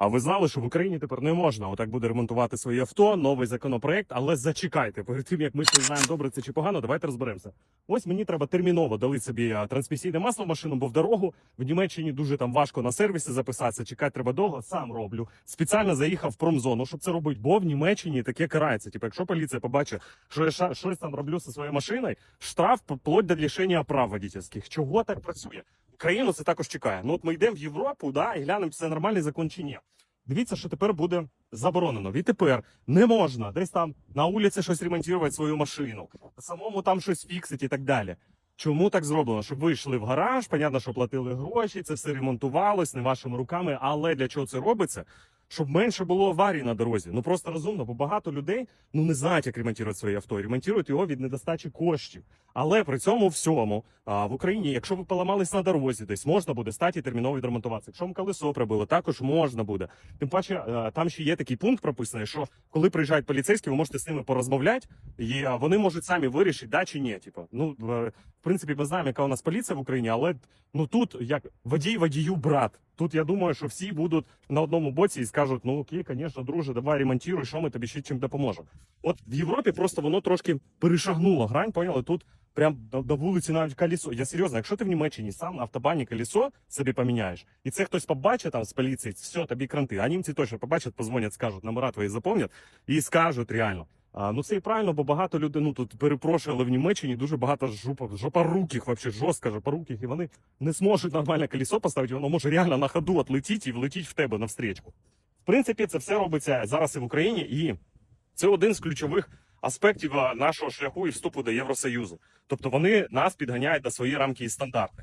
А ви знали, що в Україні тепер не можна отак буде ремонтувати свої авто, новий законопроект, але зачекайте, перед тим як ми ще знаємо, добре це чи погано, давайте розберемося. Ось мені треба терміново дали собі трансмісійне масло в машину, бо в дорогу в Німеччині дуже там важко на сервісі записатися, чекати треба довго, сам роблю. Спеціально заїхав в промзону, щоб це робити, бо в Німеччині таке карається. Типу, якщо поліція побачить, що я щось там роблю зі своєю машиною, штраф вплоть до лишення прав водительських. Чого так працює? Україну це також чекає. Ну от ми йдемо в Європу, да, і глянемо, чи це нормальний закон чи ні. Дивіться, що тепер буде заборонено. Відтепер не можна десь там на вулиці щось ремонтувати свою машину, самому там щось фіксити і так далі. Чому так зроблено? Щоб ви йшли в гараж, понятно, що платили гроші, це все ремонтувалось не вашими руками. Але для чого це робиться? Щоб менше було аварій на дорозі. Ну просто розумно, бо багато людей ну не знають, як ремонтувати своє авто. і Ремонтують його від недостачі коштів. Але при цьому всьому а, в Україні, якщо ви поламались на дорозі, десь можна буде стати і терміново відремонтуватися. Якщо вам колесо прибило, також можна буде. Тим паче, е, там ще є такий пункт прописаний, що коли приїжджають поліцейські, ви можете з ними порозмовляти, і е, вони можуть самі вирішити, да чи ні. Типу, ну в принципі, ми знаємо, яка у нас поліція в Україні, але ну тут як водій водію брат. Тут я думаю, що всі будуть на одному боці і скажуть: ну окей, звісно, друже, давай ремонтуй, що ми тобі ще чим допоможемо. От в Європі просто воно трошки перешагнуло грань, поняли? Тут прям до, до вулиці навіть колесо. Я серйозно, якщо ти в Німеччині сам на автобані колесо собі поміняєш, і це хтось побачить там з поліції, все, тобі кранти. А німці точно побачать, позвонять, скажуть, номера твої заповнять і скажуть реально. А, ну це і правильно, бо багато людей, ну тут перепрошую, але в Німеччині дуже багато жопа, жопоруких, вообще жорстко жопоруких, і вони не зможуть нормальне колесо поставити, воно може реально на ходу отлетіти і влетіти в тебе навстрічку. В принципі, це все робиться зараз і в Україні, і це один з ключових аспектів нашого шляху і вступу до Євросоюзу. Тобто вони нас підганяють до свої рамки і стандарти.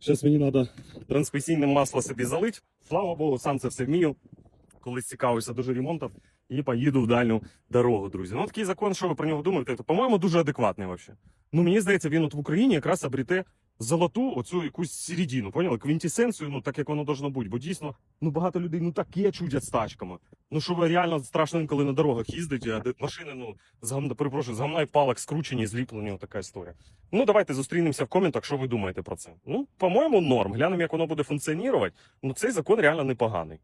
Зараз мені треба трансмісійне масло собі залити. Слава Богу, сам це все вмію. Колись цікавився дуже ремонтом і поїду в дальню дорогу, друзі. Ну такий закон, що ви про нього думаєте, то, по-моєму, дуже адекватний взагалі. Ну мені здається, він от в Україні якраз обріте золоту оцю якусь середину, поняли? Квінтісенцію, ну так як воно должно бути. Бо дійсно, ну багато людей ну таке чудять з тачками. Ну що ви реально страшно інколи на дорогах їздите, а машини, ну з перепрошую, з і палок скручені, зліплені, така історія. Ну давайте зустрінемося в коментах, що ви думаєте про це. Ну, по-моєму, норм. Глянемо, як воно буде функціонувати. Ну цей закон реально непоганий.